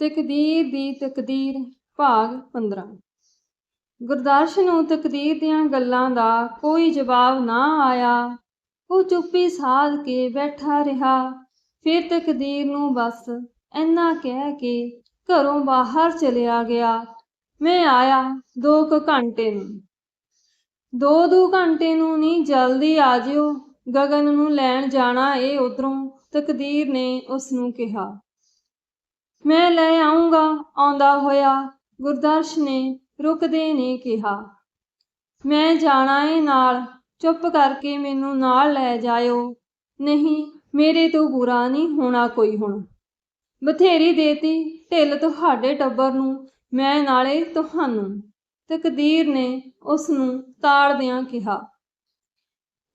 ਤਕਦੀਰ ਦੀ ਤਕਦੀਰ, ਭਾਗ 15 ਗੁਰਦਾਸ਼ ਨੂੰ ਤਕਦੀਰ ਦੀਆਂ ਗੱਲਾਂ ਦਾ ਕੋਈ ਜਵਾਬ ਨਾ ਆਇਆ। ਉਹ ਚੁੱਪੀ ਸਾਧ ਕੇ ਬੈਠਾ ਰਿਹਾ। ਫਿਰ ਤਕਦੀਰ ਨੂੰ ਬਸ ਇੰਨਾ ਕਹਿ ਕੇ ਘਰੋਂ ਬਾਹਰ ਚਲਿਆ ਗਿਆ। ਮੈਂ ਆਇਆ ਦੋ ਕੁ ਘੰਟੇ ਨੂੰ। ਦੋ ਦੋ ਘੰਟੇ ਨੂੰ ਨਹੀਂ ਜਲਦੀ ਆ ਜਿਓ। ਗਗਨ ਨੂੰ ਲੈਣ ਜਾਣਾ ਏ ਉਧਰੋਂ। ਤਕਦੀਰ ਨੇ ਉਸ ਨੂੰ ਕਿਹਾ। ਮੈਂ ਲੈ ਆਉਂਗਾ ਆਉਂਦਾ ਹੋਇਆ। ਗੁਰਦਰਸ਼ ਨੇ ਰੁਕਦੇ ਨੇ ਕਿਹਾ। ਮੈਂ ਜਾਣਾ ਏ ਨਾਲ, ਚੁੱਪ ਕਰਕੇ ਮੈਨੂੰ ਨਾਲ ਲੈ ਜਾਇਓ। ਨਹੀਂ, ਮੇਰੇ ਤੋਂ ਬੁਰਾ ਨਹੀਂ ਹੋਣਾ ਕੋਈ ਹੁਣ। ਬਥੇਰੀ ਦੇਤੀ, ਢਿੱਲ ਤੁਹਾਡੇ ਟੱਬਰ ਨੂੰ, ਮੈਂ ਨਾਲੇ ਤੁਹਾਨੂੰ। ਤਕਦੀਰ ਨੇ ਉਸ ਨੂੰ ਤਾੜਦਿਆਂ ਕਿਹਾ।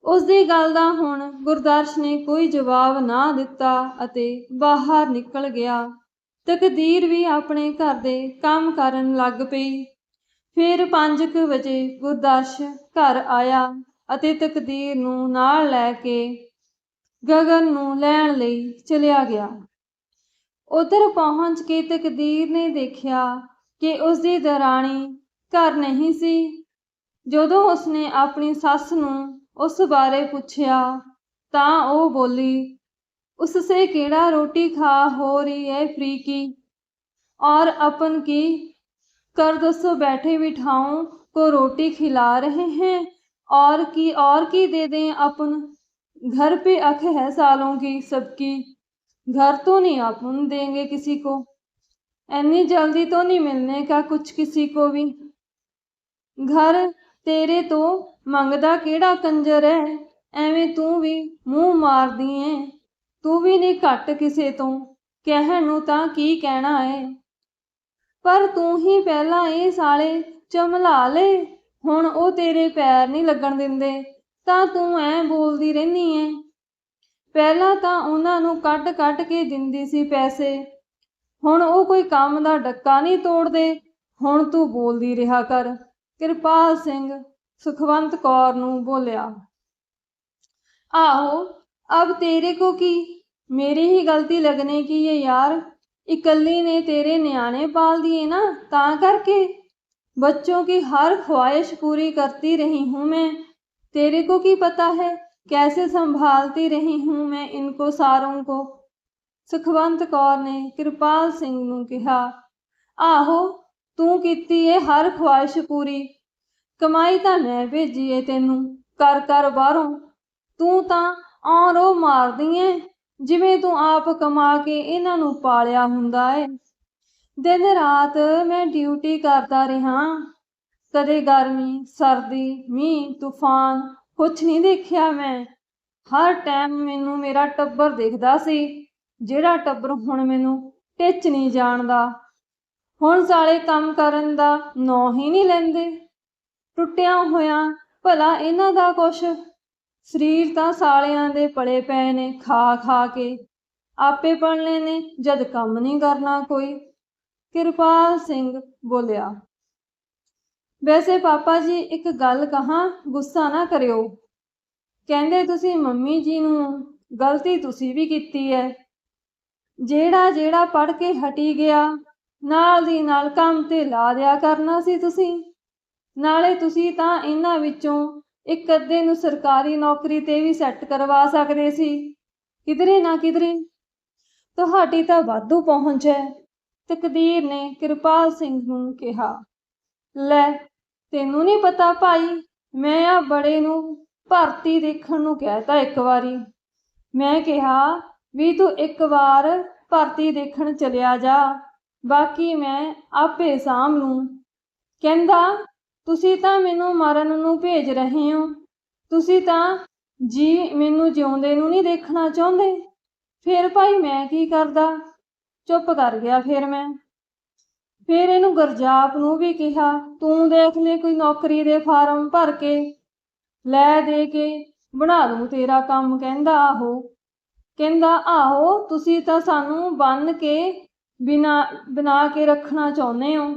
ਉਸ ਦੀ ਗੱਲ ਦਾ ਹੁਣ ਗੁਰਦਰਸ਼ ਨੇ ਕੋਈ ਜਵਾਬ ਨਾ ਦਿੱਤਾ ਅਤੇ ਬਾਹਰ ਨਿਕਲ ਗਿਆ। ਤਕਦੀਰ ਵੀ ਆਪਣੇ ਘਰ ਦੇ ਕੰਮ ਕਰਨ ਲੱਗ ਪਈ। ਫਿਰ 5:00 ਵਜੇ ਗੁਰਦਰਸ਼ ਘਰ ਆਇਆ ਅਤੇ ਤਕਦੀਰ ਨੂੰ ਨਾਲ ਲੈ ਕੇ ਗਗਨ ਨੂੰ ਲੈਣ ਲਈ ਚਲਿਆ ਗਿਆ। ਉਧਰ ਪਹੁੰਚ ਕੇ ਤਕਦੀਰ ਨੇ ਦੇਖਿਆ ਕਿ ਉਸ ਦੀ ਦਰਾਣੀ ਘਰ ਨਹੀਂ ਸੀ। ਜਦੋਂ ਉਸਨੇ ਆਪਣੀ ਸੱਸ ਨੂੰ ਉਸ ਬਾਰੇ ਪੁੱਛਿਆ ਤਾਂ ਉਹ ਬੋਲੀ उससे केड़ा रोटी खा हो रही है फ्री की और अपन की कर दसो बैठे बिठाऊं को रोटी खिला रहे हैं और की और की दे दें अपन घर पे अख है सालों की सबकी घर तो नहीं अपन देंगे किसी को इतनी जल्दी तो नहीं मिलने का कुछ किसी को भी घर तेरे तो मंगदा केड़ा कंजर है ਐਵੇਂ ਤੂੰ ਵੀ ਮੂੰਹ ਮਾਰਦੀ ਏ ਤੂੰ ਵੀ ਨਹੀਂ ਘੱਟ ਕਿਸੇ ਤੋਂ, ਕਹਿਣ ਨੂੰ ਤਾਂ ਕੀ ਕਹਿਣਾ ਏ? ਪਰ ਤੂੰ ਹੀ ਪਹਿਲਾਂ ਇਹ ਸਾਲੇ ਚਮਲਾ ਲੈ, ਹੁਣ ਉਹ ਤੇਰੇ ਪੈਰ ਨਹੀਂ ਲੱਗਣ ਦਿੰਦੇ, ਤਾਂ ਤੂੰ ਐ ਬੋਲਦੀ ਰਹਿਨੀ ਏ। ਪਹਿਲਾਂ ਤਾਂ ਉਹਨਾਂ ਨੂੰ ਕੱਟ ਕੱਟ ਕੇ ਦਿੰਦੀ ਸੀ ਪੈਸੇ, ਹੁਣ ਉਹ ਕੋਈ ਕੰਮ ਦਾ ਡੱਕਾ ਨਹੀਂ ਤੋੜਦੇ, ਹੁਣ ਤੂੰ ਬੋਲਦੀ ਰਿਹਾ ਕਰ। ਕਿਰਪਾਲ ਸਿੰਘ ਸੁਖਵੰਤ ਕੌਰ ਨੂੰ ਬੋਲਿਆ, ਆਹੋ अब तेरे को की मेरी ही गलती लगने की ये यार इकल्ली ने तेरे न्याणे पाल दिए ना ता करके बच्चों की हर ख्वाहिश पूरी करती रही हूँ मैं तेरे को की पता है कैसे संभालती रही हूँ मैं इनको सारों को ਸੁਖਵੰਤ ਕੌਰ ਨੇ ਕਿਰਪਾਲ ਸਿੰਘ ਨੂੰ ਕਿਹਾ ਆਹੋ ਤੂੰ ਕੀਤੀ ਏ ਹਰ ਖੁਆਇਸ਼ ਪੂਰੀ ਕਮਾਈ ਤਾਂ ਮੈਂ ਭੇਜੀ ਏ ਤੈਨੂੰ ਕਰ ਕਰ ਬਾਹਰੋਂ ਤੂੰ ਤਾਂ ਔਰੋ ਮਾਰਦੀ ਏ ਜਿਵੇਂ ਤੂੰ ਆਪ ਕਮਾ ਕੇ ਇਹਨਾਂ ਨੂੰ ਪਾਲਿਆ ਹੁੰਦਾ ਏ ਦਿਨ ਰਾਤ ਮੈਂ ਡਿਊਟੀ ਕਰਦਾ ਰਿਹਾ। ਕਦੇ ਗਰਮੀ, ਸਰਦੀ, ਮੀਂਹ, ਤੂਫਾਨ, ਕੁਛ ਨਹੀਂ ਦੇਖਿਆ ਮੈਂ। ਹਰ ਟਾਈਮ ਮੈਨੂੰ ਮੇਰਾ ਟੱਬਰ ਦਿਖਦਾ ਸੀ, ਜਿਹੜਾ ਟੱਬਰ ਹੁਣ ਮੈਨੂੰ ਟਿੱਚ ਨਹੀਂ ਜਾਣਦਾ। ਹੁਣ ਸਾਲੇ ਕੰਮ ਕਰਨ ਦਾ ਨੌ ਹੀ ਨਹੀਂ ਲੈਂਦੇ। ਟੁੱਟਿਆ ਹੋਇਆ ਭਲਾ ਇਹਨਾਂ ਦਾ ਕੁਛ ਸਰੀਰ ਤਾਂ ਸਾਲਿਆਂ ਦੇ ਪਲੇ ਪਏ ਨੇ, ਖਾ ਖਾ ਕੇ। ਆਪੇ ਪੜਨੇ ਨੇ ਜਦ ਕੰਮ ਨਹੀਂ ਕਰਨਾ ਕੋਈ। ਕਿਰਪਾਲ ਸਿੰਘ ਬੋਲਿਆ, ਵੈਸੇ ਪਾਪਾ ਜੀ, ਇੱਕ ਗੱਲ ਕਹਾਂ, ਗੁੱਸਾ ਨਾ ਕਰਿਓ। ਕਹਿੰਦੇ ਤੁਸੀਂ ਮੰਮੀ ਜੀ ਨੂੰ ਗਲਤੀ ਤੁਸੀਂ ਵੀ ਕੀਤੀ ਹੈ ਜਿਹੜਾ ਜਿਹੜਾ ਪੜ ਕੇ ਹਟੀ ਗਿਆ, ਨਾਲ ਦੀ ਨਾਲ ਕੰਮ ਤੇ ਲਾ ਦਿਆ ਕਰਨਾ ਸੀ ਤੁਸੀਂ। ਨਾਲੇ ਤੁਸੀਂ ਤਾਂ ਇਹਨਾਂ ਵਿੱਚੋਂ ਇੱਕ ਅੱਧੇ ਨੂੰ ਸਰਕਾਰੀ ਨੌਕਰੀ ਤੇ ਵੀ ਸੈੱਟ ਕਰਵਾ ਸਕਦੇ ਸੀ। ਕਿਧਰੇ ਨਾ ਕਿਧਰੇ ਤੁਹਾਡੀ ਤਾਂ ਵਾਧੂ ਪਹੁੰਚ ਹੈ, ਤਕਦੀਰ ਨੇ ਕਿਰਪਾਲ ਸਿੰਘ ਨੂੰ ਕਿਹਾ। ਲੈ, ਤੈਨੂੰ ਨਹੀਂ ਪਤਾ ਭਾਈ, ਮੈਂ ਆ ਬੜੇ ਨੂੰ ਭਰਤੀ ਦੇਖਣ ਨੂੰ ਕਹਿਤਾ ਇੱਕ ਵਾਰੀ। ਮੈਂ ਕਿਹਾ, ਵੀ ਤੂੰ ਇੱਕ ਵਾਰ ਭਰਤੀ ਦੇਖਣ ਚਲਿਆ ਜਾ, ਬਾਕੀ ਮੈਂ ਆਪੇ ਸਾਂਭ ਲੂੰ। ਕਹਿੰਦਾ ਤੁਸੀਂ ਤਾਂ ਮੈਨੂੰ ਮਰਨ ਨੂੰ ਭੇਜ ਰਹੇ ਹੋ। ਤੁਸੀਂ ਤਾਂ ਜੀ ਮੈਨੂੰ ਜਿਉਂਦੇ ਨੂੰ ਨਹੀਂ ਦੇਖਣਾ ਚਾਹੁੰਦੇ। ਫਿਰ ਭਾਈ ਮੈਂ ਕੀ ਕਰਦਾ? ਚੁੱਪ ਕਰ ਗਿਆ ਫਿਰ ਮੈਂ। ਫਿਰ ਇਹਨੂੰ ਗਰਜਾਪ ਨੂੰ ਵੀ ਕਿਹਾ, ਤੂੰ ਦੇਖ ਲੈ ਕੋਈ ਨੌਕਰੀ ਦੇ ਫਾਰਮ ਭਰ ਕੇ, ਲੈ ਦੇ ਕੇ, ਬਣਾ ਦੂੰ ਤੇਰਾ ਕੰਮ। ਕਹਿੰਦਾ, ਆਹੋ। ਕਹਿੰਦਾ, ਆਹੋ, ਤੁਸੀਂ ਤਾਂ ਸਾਨੂੰ ਬੰਨ ਕੇ ਬਿਨਾ, ਬਣਾ ਕੇ ਰੱਖਣਾ ਚਾਹੁੰਦੇ ਹੋ।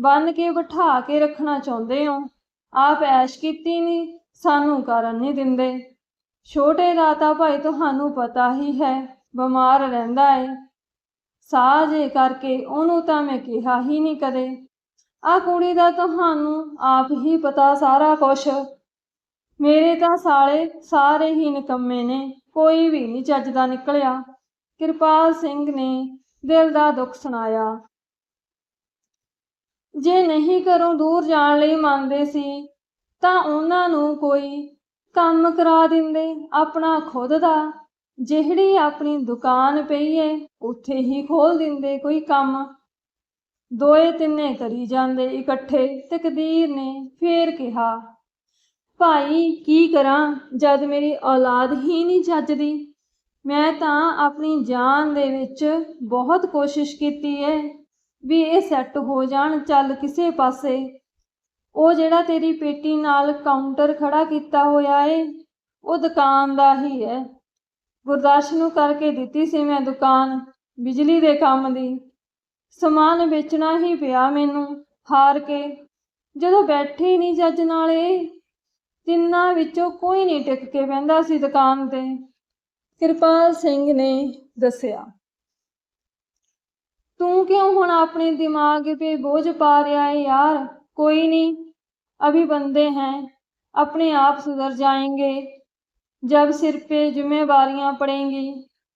ਬੰਨ ਕੇ ਬਿਠਾ ਕੇ ਰੱਖਣਾ ਚਾਹੁੰਦੇ ਹੋ। ਆਪ ਐਸ਼ ਕੀਤੀ ਨਹੀਂ, ਸਾਨੂੰ ਕਰਨ ਨਹੀਂ ਦਿੰਦੇ। ਛੋਟੇ ਦਾ ਤਾਂ ਭਾਈ ਤੁਹਾਨੂੰ ਪਤਾ ਹੀ ਹੈ, ਬਿਮਾਰ ਰਹਿੰਦਾ ਏ। ਸਾਜੇ ਕਰਕੇ ਉਹਨੂੰ ਤਾਂ ਮੈਂ ਕਿਹਾ ਹੀ ਨਹੀਂ ਕਦੇ। ਆ ਕੁੜੀ ਦਾ ਤੁਹਾਨੂੰ ਆਪ ਹੀ ਪਤਾ ਸਾਰਾ ਕੁਛ। ਮੇਰੇ ਤਾਂ ਸਾਲੇ ਸਾਰੇ ਹੀ ਨਿਕੰਮੇ ਨੇ, ਕੋਈ ਵੀ ਨਹੀਂ ਚੱਜ ਦਾ ਨਿਕਲਿਆ। ਕਿਰਪਾਲ ਸਿੰਘ ਨੇ ਦਿਲ ਦਾ ਦੁੱਖ ਸੁਣਾਇਆ। ਜੇ ਨਹੀਂ ਘਰੋਂ ਦੂਰ ਜਾਣ ਲਈ ਮੰਨਦੇ ਸੀ, ਤਾਂ ਉਹਨਾਂ ਨੂੰ ਕੋਈ ਕੰਮ ਕਰਾ ਦਿੰਦੇ ਆਪਣਾ ਖੁਦ ਦਾ। ਜਿਹੜੀ ਆਪਣੀ ਦੁਕਾਨ ਪਈ ਏ, ਉੱਥੇ ਹੀ ਖੋਲ ਦਿੰਦੇ ਕੋਈ ਕੰਮ। ਦੋਏ ਤਿੰਨੇ ਕਰੀ ਜਾਂਦੇ ਇਕੱਠੇ, ਤਕਦੀਰ ਨੇ ਫੇਰ ਕਿਹਾ, ਭਾਈ, ਕੀ ਕਰਾਂ? ਜਦ ਮੇਰੀ ਔਲਾਦ ਹੀ ਨਹੀਂ ਚੱਜਦੀ ਮੈਂ ਤਾਂ ਆਪਣੀ ਜਾਨ ਦੇ ਵਿੱਚ ਬਹੁਤ ਕੋਸ਼ਿਸ਼ ਕੀਤੀ ਏ। ਵੀ ਇਹ ਸੈੱਟ ਹੋ ਜਾਣ, ਚੱਲ ਕਿਸੇ ਪਾਸੇ। ਉਹ ਜਿਹੜਾ ਤੇਰੀ ਪੇਟੀ ਨਾਲ ਕਾਊਂਟਰ ਖੜਾ ਕੀਤਾ ਹੋਇਆ ਏ, ਉਹ ਦੁਕਾਨ ਦਾ ਹੀ ਹੈ ਗੁਰਦਾਸ਼ ਨੂੰ ਕਰਕੇ ਦਿੱਤੀ ਸੀ ਮੈਂ ਦੁਕਾਨ, ਬਿਜਲੀ ਦੇ ਕੰਮ ਦੀ। ਸਮਾਨ ਵੇਚਣਾ ਹੀ ਪਿਆ ਮੈਨੂੰ, ਹਾਰ ਕੇ। ਜਦੋਂ ਬੈਠੇ ਨਹੀਂ ਜੱਜ ਨਾਲੇ, ਤਿੰਨਾਂ ਵਿੱਚੋਂ ਕੋਈ ਨਹੀਂ ਟਿਕ ਕੇ ਬਹਿੰਦਾ ਸੀ ਦੁਕਾਨ ਤੇ। ਕਿਰਪਾਲ ਸਿੰਘ ਨੇ ਦੱਸਿਆ। ਤੂੰ ਕਿਉਂ ਹੁਣ ਆਪਣੇ ਦਿਮਾਗ ਤੇ ਬੋਝ ਪਾ ਰਿਹਾ ਹੈ यार कोई नहीं अभी बंदे हैं अपने आप सुधर जाएंगे जब सिर पे जिम्मेवारियां पड़ेंगी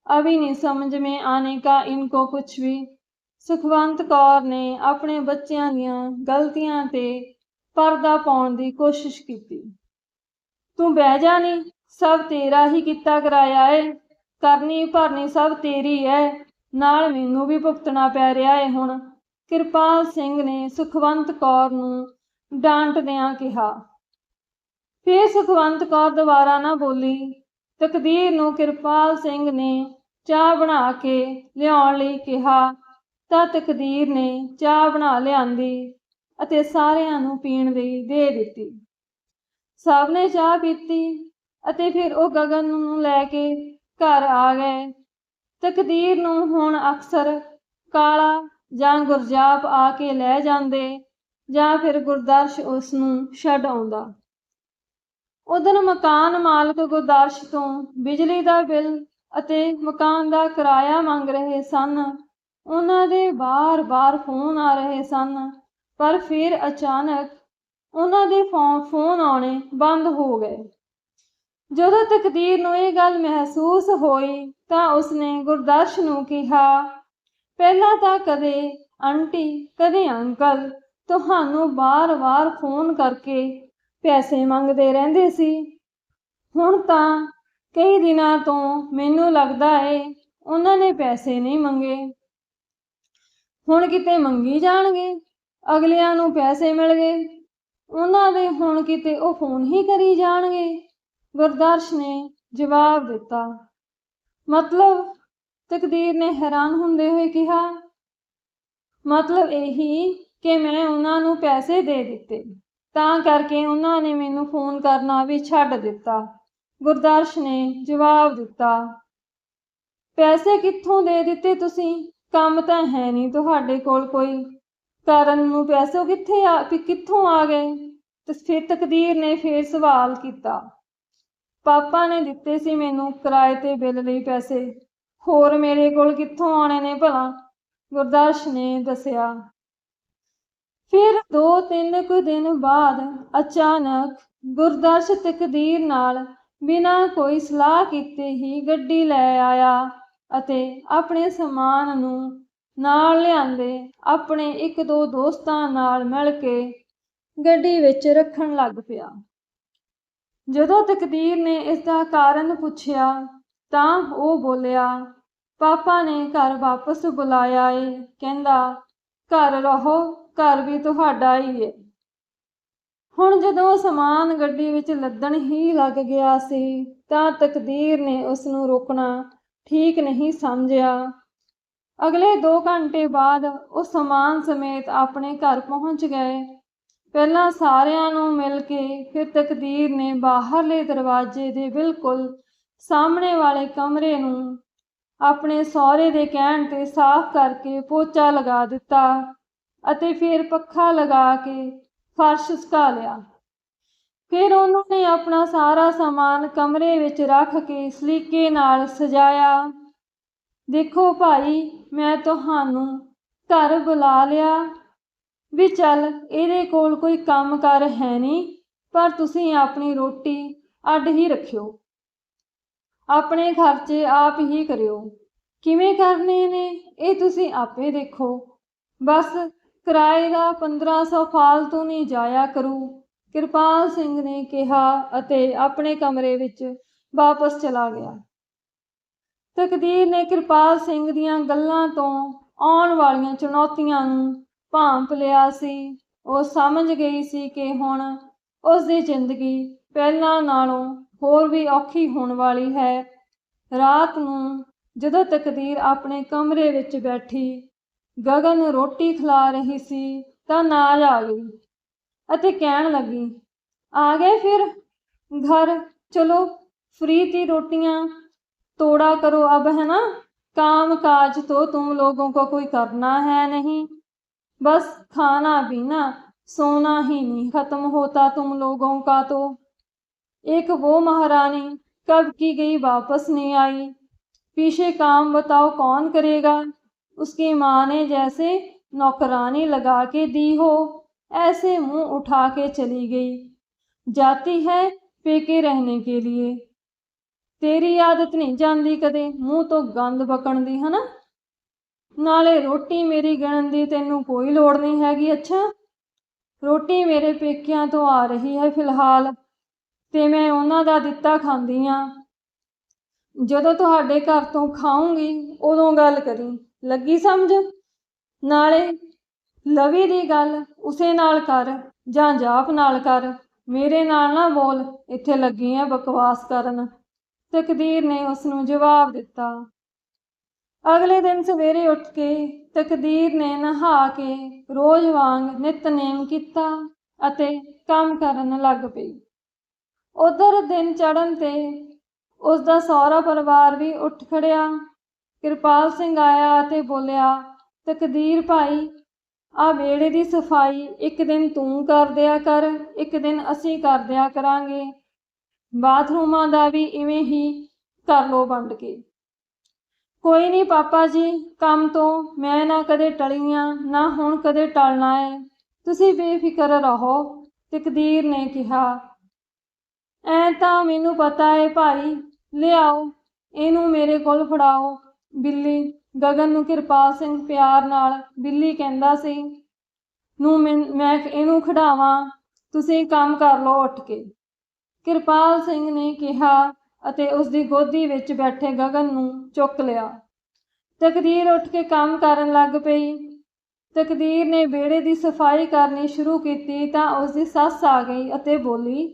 अभी नहीं समझ में आने का इनको कुछ भी ਸੁਖਵੰਤ ਕੌਰ ਨੇ ਆਪਣੇ ਬੱਚਿਆਂ ਦੀਆਂ ਗਲਤੀਆਂ ਤੇ ਪਰਦਾ ਪਾਉਣ ਦੀ ਕੋਸ਼ਿਸ਼ ਕੀਤੀ ਤੂੰ ਬਹਿ ਜਾ ਨਹੀਂ ਸਭ ਤੇਰਾ ਹੀ ਕੀਤਾ ਕਰਾਇਆ ਏ ਕਰਨੀ ਭਰਨੀ ਸਭ ਤੇਰੀ ਐ ਨਾਲ ਮੈਨੂੰ ਵੀ ਭੁਗਤਣਾ ਪੈ ਰਿਹਾ ਹੈ ਹੁਣ। ਕਿਰਪਾਲ ਸਿੰਘ ਨੇ ਸੁਖਵੰਤ ਕੌਰ ਨੂੰ ਡਾਂਟਦਿਆਂ ਕਿਹਾ। ਫਿਰ ਸੁਖਵੰਤ ਕੌਰ ਦੁਬਾਰਾ ਨਾ ਬੋਲੀ। ਤਕਦੀਰ ਨੂੰ ਕਿਰਪਾਲ ਸਿੰਘ ਨੇ ਚਾਹ ਬਣਾ ਕੇ ਲਿਆਉਣ ਲਈ ਕਿਹਾ। ਤਾਂ ਤਕਦੀਰ ਨੇ ਚਾਹ ਬਣਾ ਲਿਆਂਦੀ ਅਤੇ ਸਾਰਿਆਂ ਨੂੰ ਪੀਣ ਲਈ ਦੇ ਦਿੱਤੀ। ਸਭ ਨੇ ਚਾਹ ਪੀਤੀ ਅਤੇ ਫਿਰ ਉਹ ਗਗਨ ਨੂੰ ਲੈ ਕੇ ਘਰ ਆ ਗਏ। ਤਕਦੀਰ ਨੂੰ ਹੁਣ ਅਕਸਰ ਕਾਲਾ ਜਾਂ ਗੁਰਜਾਪ ਆ ਕੇ ਲੈ ਜਾਂਦੇ ਜਾਂ ਫਿਰ ਗੁਰਦਰਸ਼ ਉਸ ਨੂੰ ਛੱਡ ਆਉਂਦਾ। ਉਦੋਂ ਮਕਾਨ ਮਾਲਕ ਗੁਰਦਰਸ਼ ਤੋਂ ਬਿਜਲੀ ਦਾ ਬਿੱਲ ਅਤੇ ਮਕਾਨ ਦਾ ਕਿਰਾਇਆ ਮੰਗ ਰਹੇ ਸਨ। ਉਹਨਾਂ ਦੇ ਬਾਰ-ਬਾਰ ਫੋਨ ਆ ਰਹੇ ਸਨ, ਪਰ ਫਿਰ ਅਚਾਨਕ ਉਹਨਾਂ ਦੇ ਫੋਨ ਆਉਣੇ ਬੰਦ ਹੋ ਗਏ। ਜਦੋਂ ਤਕਦੀਰ ਨੂੰ ਇਹ ਗੱਲ ਮਹਿਸੂਸ ਹੋਈ ਤਾਂ ਉਸਨੇ ਗੁਰਦਰਸ਼ ਨੂੰ ਕਿਹਾ, ਪਹਿਲਾਂ ਤਾਂ ਕਦੇ ਆਂਟੀ, ਕਦੇ ਅੰਕਲ ਤੁਹਾਨੂੰ ਬਾਰ-ਬਾਰ ਫੋਨ ਕਰਕੇ ਪੈਸੇ ਮੰਗਦੇ ਰਹਿੰਦੇ ਸੀ। ਹੁਣ ਤਾਂ ਕਈ ਦਿਨਾਂ ਤੋਂ ਮੈਨੂੰ ਲੱਗਦਾ ਏ ਉਹਨਾਂ ਨੇ ਪੈਸੇ ਨਹੀਂ ਮੰਗੇ। ਹੁਣ ਕਿਤੇ ਮੰਗੀ ਜਾਣਗੇ, ਅਗਲਿਆਂ ਨੂੰ ਪੈਸੇ ਮਿਲ ਗਏ। ਉਹਨਾਂ ਦੇ ਹੁਣ ਕਿਤੇ ਉਹ ਫੋਨ ਹੀ ਕਰੀ ਜਾਣਗੇ। ਗੁਰਦਰਸ਼ ਨੇ ਜਵਾਬ ਦਿੱਤਾ। ਮਤਲਬ ਤਕਦੀਰ ਨੇ ਹੈਰਾਨ ਹੁੰਦੇ ਹੋਏ ਕਿਹਾ, ਮਤਲਬ ਇਹੀ ਕਿ ਮੈਂ ਉਹਨਾਂ ਨੂੰ ਪੈਸੇ ਦੇ ਦਿੱਤੇ। ਤਾਂ ਕਰਕੇ ਉਹਨਾਂ ਨੇ ਮੈਨੂੰ ਫੋਨ ਕਰਨਾ ਵੀ ਛੱਡ ਦਿੱਤਾ। ਗੁਰਦਰਸ਼ ਨੇ ਜਵਾਬ ਦਿੱਤਾ, ਪੈਸੇ ਕਿੱਥੋਂ ਦੇ ਦਿੱਤੇ ਤੁਸੀਂ? ਕੰਮ ਤਾਂ ਹੈ ਨਹੀਂ ਤੁਹਾਡੇ ਕੋਲ ਕੋਈ। ਕਰਨ ਨੂੰ ਪੈਸੇ ਕਿੱਥੇ ਆ ਕਿੱਥੋਂ ਆ ਗਏ? ਤੇ ਫਿਰ ਤਕਦੀਰ ਨੇ ਫੇਰ ਸਵਾਲ ਕੀਤਾ। ਪਾਪਾ ਨੇ ਦਿੱਤੇ ਸੀ ਮੈਨੂੰ ਕਿਰਾਏ ਤੇ ਬਿੱਲ ਲਈ ਪੈਸੇ। ਹੋਰ ਮੇਰੇ ਕੋਲ ਕਿੱਥੋਂ ਆਣੇ ਨੇ ਭਲਾ? ਗੁਰਦਰਸ਼ ਨੇ ਦੱਸਿਆ। ਫਿਰ ਦੋ ਤਿੰਨ ਕੁ ਦਿਨ ਬਾਅਦ ਅਚਾਨਕ ਗੁਰਦਰਸ਼ ਤਕਦੀਰ ਨਾਲ ਬਿਨਾਂ ਕੋਈ ਸਲਾਹ ਕੀਤੇ ਹੀ ਗੱਡੀ ਲੈ ਆਇਆ ਅਤੇ ਆਪਣੇ ਸਮਾਨ ਨੂੰ ਨਾਲ ਲਿਆਂਦੇ ਆਪਣੇ ਇੱਕ ਦੋ ਦੋਸਤਾਂ ਨਾਲ ਮਿਲ ਕੇ ਗੱਡੀ ਵਿੱਚ ਰੱਖਣ ਲੱਗ ਪਿਆ। ਜਦੋਂ ਤਕਦੀਰ ਨੇ ਇਸ ਦਾ ਕਾਰਨ ਪੁੱਛਿਆ, ਤਾਂ ਉਹ ਬੋਲਿਆ, ਪਾਪਾ ਨੇ ਘਰ ਵਾਪਸ ਬੁਲਾਇਆ ਏ, ਕਹਿੰਦਾ, ਘਰ ਰਹੋ, ਘਰ ਵੀ ਤੁਹਾਡਾ ਹੀ ਏ। ਹੁਣ ਜਦੋਂ ਸਮਾਨ ਗੱਡੀ ਵਿੱਚ ਲੱਦਣ ਹੀ ਲੱਗ ਗਿਆ ਸੀ, ਤਾਂ ਤਕਦੀਰ ਨੇ ਉਸ ਨੂੰ ਰੋਕਣਾ ਠੀਕ ਨਹੀਂ ਸਮਝਿਆ। ਅਗਲੇ 2 ਘੰਟੇ ਬਾਅਦ ਉਹ ਸਮਾਨ ਸਮੇਤ ਆਪਣੇ ਘਰ ਪਹੁੰਚ ਗਏ। ਪਹਿਲਾਂ ਸਾਰਿਆਂ ਨੂੰ ਮਿਲ ਕੇ ਫਿਰ ਤਕਦੀਰ ਨੇ ਬਾਹਰਲੇ ਦਰਵਾਜ਼ੇ ਦੇ ਬਿਲਕੁਲ ਸਾਹਮਣੇ ਵਾਲੇ ਕਮਰੇ ਨੂੰ ਆਪਣੇ ਸਹੁਰੇ ਦੇ ਕਹਿਣ ਤੇ ਸਾਫ਼ ਕਰਕੇ ਪੋਚਾ ਲਗਾ ਦਿੱਤਾ ਅਤੇ ਫਿਰ ਪੱਖਾ ਲਗਾ ਕੇ ਫਰਸ਼ ਸੁਕਾ ਲਿਆ। ਫਿਰ ਉਹਨਾਂ ਨੇ ਆਪਣਾ ਸਾਰਾ ਸਮਾਨ ਕਮਰੇ ਵਿੱਚ ਰੱਖ ਕੇ ਸਲੀਕੇ ਨਾਲ ਸਜਾਇਆ। ਦੇਖੋ ਭਾਈ, ਮੈਂ ਤੁਹਾਨੂੰ ਘਰ ਬੁਲਾ ਲਿਆ। ਵੀ ਚੱਲ ਇਹਦੇ ਕੋਲ ਕੋਈ ਕੰਮ ਕਰ ਹੈ ਨਹੀਂ, ਪਰ ਤੁਸੀਂ ਆਪਣੀ ਰੋਟੀ ਅੱਡ ਹੀ ਰੱਖਿਓ। ਆਪਣੇ ਖਰਚੇ ਆਪ ਹੀ ਕਰਿਓ। ਕਿਵੇਂ ਕਰਨੇ ਨੇ, ਇਹ ਤੁਸੀਂ ਆਪੇ ਦੇਖੋ। ਬਸ ਕਿਰਾਏ ਦਾ 1500 ਫਾਲਤੂ ਨਹੀਂ ਜਾਇਆ ਕਰੂ। ਕਿਰਪਾਲ ਸਿੰਘ ਨੇ ਕਿਹਾ ਅਤੇ ਆਪਣੇ ਕਮਰੇ ਵਿੱਚ ਵਾਪਸ ਚਲਾ ਗਿਆ। ਤਕਦੀਰ ਨੇ ਕਿਰਪਾਲ ਸਿੰਘ ਦੀਆਂ ਗੱਲਾਂ ਤੋਂ ਆਉਣ ਵਾਲੀਆਂ ਚੁਣੌਤੀਆਂ ਨੂੰ ਭਾਂਪ ਲਿਆ ਸੀ ਉਹ ਸਮਝ ਗਈ ਸੀ ਕਿ ਹੁਣ ਉਸ ਦੀ ਜ਼ਿੰਦਗੀ ਪਹਿਲਾਂ ਨਾਲੋਂ ਹੋਰ ਵੀ ਔਖੀ ਹੋਣ ਵਾਲੀ ਹੈ ਰਾਤ ਨੂੰ ਜਦੋਂ ਤਕਦੀਰ ਆਪਣੇ ਕਮਰੇ ਵਿੱਚ ਬੈਠੀ ਗਗਨ ਨੂੰ ਰੋਟੀ ਖਿਲਾ ਰਹੀ ਸੀ ਤਾਂ ਨਾਜ ਆ ਗਈ ਅਤੇ ਕਹਿਣ ਲੱਗੀ ਆ ਗਏ ਫਿਰ घर चलो फ्री थी रोटियां तोड़ा करो अब है ना काम काज तो तुम लोगों को कोई करना है नहीं बस खाना पीना सोना ही नहीं खत्म होता तुम लोगों का तो एक वो महारानी कब की गई वापस नहीं आई पीछे काम बताओ कौन करेगा उसकी माँ ने जैसे नौकरानी लगा के दी हो ऐसे मुंह उठा के चली गई जाती है पेके रहने के लिए ਤੇਰੀ ਆਦਤ ਨਹੀਂ ਜਾਂਦੀ ਕਦੇ ਮੂੰਹ ਤੋਂ ਗੰਦ ਬਕਣ ਦੀ ਹਨਾ ਨਾਲੇ ਰੋਟੀ ਮੇਰੀ ਗਿਣਨ ਦੀ ਤੈਨੂੰ ਕੋਈ ਲੋੜ ਨਹੀਂ ਹੈਗੀ, ਅੱਛਾ? ਰੋਟੀ ਮੇਰੇ ਪੇਕਿਆਂ ਤੋਂ ਆ ਰਹੀ ਹੈ ਫਿਲਹਾਲ, ਤੇ ਮੈਂ ਉਹਨਾਂ ਦਾ ਦਿੱਤਾ ਖਾਂਦੀ ਆ ਜਦੋਂ ਤੁਹਾਡੇ ਘਰ ਤੋਂ ਖਾਉਂਗੀ ਉਦੋਂ ਗੱਲ ਕਰੀ। ਲੱਗੀ ਸਮਝ? ਨਾਲੇ ਲਵੀ ਦੀ ਗੱਲ ਉਸੇ ਨਾਲ ਕਰ, ਜਾਂ ਜਾਪ ਨਾਲ ਕਰ। ਮੇਰੇ ਨਾਲ ਨਾ ਬੋਲ, ਇੱਥੇ ਲੱਗੀ ਆ ਬਕਵਾਸ ਕਰਨ। ਤਕਦੀਰ ਨੇ ਉਸ ਨੂੰ ਜਵਾਬ ਦਿੱਤਾ। ਅਗਲੇ ਦਿਨ ਸਵੇਰੇ ਉੱਠ ਕੇ ਤਕਦੀਰ ਨੇ ਨਹਾ ਕੇ ਰੋਜ਼ ਵਾਂਗ ਨਿਤਨੇਮ ਕੀਤਾ ਅਤੇ ਕੰਮ ਕਰਨ ਲੱਗ ਪਈ। ਉਧਰ ਦਿਨ ਚੜਨ ਤੇ ਉਸ ਦਾ ਸਹੁਰਾ ਪਰਿਵਾਰ ਵੀ ਉੱਠ ਖੜਿਆ। ਕਿਰਪਾਲ ਸਿੰਘ ਆਇਆ ਅਤੇ ਬੋਲਿਆ, ਤਕਦੀਰ ਭਾਈ, ਆ ਵਿਹੜੇ ਦੀ ਸਫ਼ਾਈ ਇੱਕ ਦਿਨ ਤੂੰ ਕਰ ਦਿਆ ਕਰ, ਇੱਕ ਦਿਨ ਅਸੀਂ ਕਰ ਦਿਆ ਕਰਾਂਗੇ। ਬਾਥਰੂਮਾਂ ਦਾ ਵੀ ਇਵੇਂ ਹੀ ਕਰ ਲੋ ਵੰਡ ਕੇ। ਕੋਈ ਨਹੀਂ ਪਾਪਾ ਜੀ, ਕੰਮ ਤੋਂ ਮੈਂ ਨਾ ਕਦੇ ਟਲੀਆਂ ਨਾ ਹੁਣ ਕਦੇ ਟਲਣਾ ਹੈ ਤੁਸੀਂ ਬੇਫਿਕਰ ਰਹੋ, ਤਕਦੀਰ ਨੇ ਕਿਹਾ। ਐ ਤਾਂ ਮੈਨੂੰ ਪਤਾ ਹੈ ਭਾਈ, ਲਿਆਓ, ਇਹਨੂੰ ਮੇਰੇ ਕੋਲ ਫੜਾਓ। ਬਿੱਲੀ, ਗਗਨ ਨੂੰ ਕਿਰਪਾਲ ਸਿੰਘ ਪਿਆਰ ਨਾਲ ਬਿੱਲੀ ਕਹਿੰਦਾ ਸੀ, ਨੂੰ ਮੈਂ ਮੈਂ ਇਹਨੂੰ ਖੜਾਵਾਂ, ਤੁਸੀਂ ਕੰਮ ਕਰ ਲਓ ਉੱਠ ਕੇ। ਕਿਰਪਾਲ ਸਿੰਘ ਨੇ ਕਿਹਾ ਅਤੇ ਉਸ ਦੀ ਗੋਦੀ ਵਿੱਚ ਬੈਠੇ ਗਗਨ ਨੂੰ ਚੁੱਕ ਲਿਆ ਤਕਦੀਰ ਉੱਠ ਕੇ ਕੰਮ ਕਰਨ ਲੱਗ ਪਈ ਤਕਦੀਰ ਨੇ ਵਿਹੜੇ ਦੀ ਸਫਾਈ ਕਰਨੀ ਸ਼ੁਰੂ ਕੀਤੀ ਤਾਂ ਉਸ ਦੀ ਸੱਸ ਆ ਗਈ ਅਤੇ ਬੋਲੀ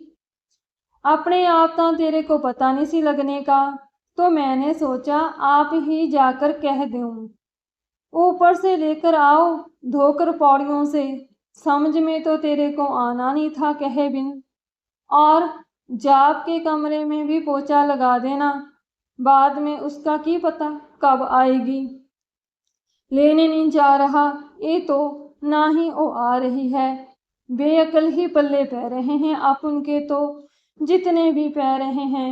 अपने आप तो तेरे को पता नहीं सी लगने का तो मैंने सोचा आप ही जाकर कह दूं ऊपर से लेकर आओ धोकर पौड़ियों से समझ में तो तेरे को आना नहीं था कहे बिन और जाप के कमरे में भी पोछा लगा देना बाद में उसका की पता कब आएगी लेने नहीं जा रहा ये तो ना ही वो आ रही है बेअकल ही पल्ले पै रहे हैं आप उनके तो ਜਿਤਨੇ ਵੀ ਪੈ ਰਹੇ ਹੈ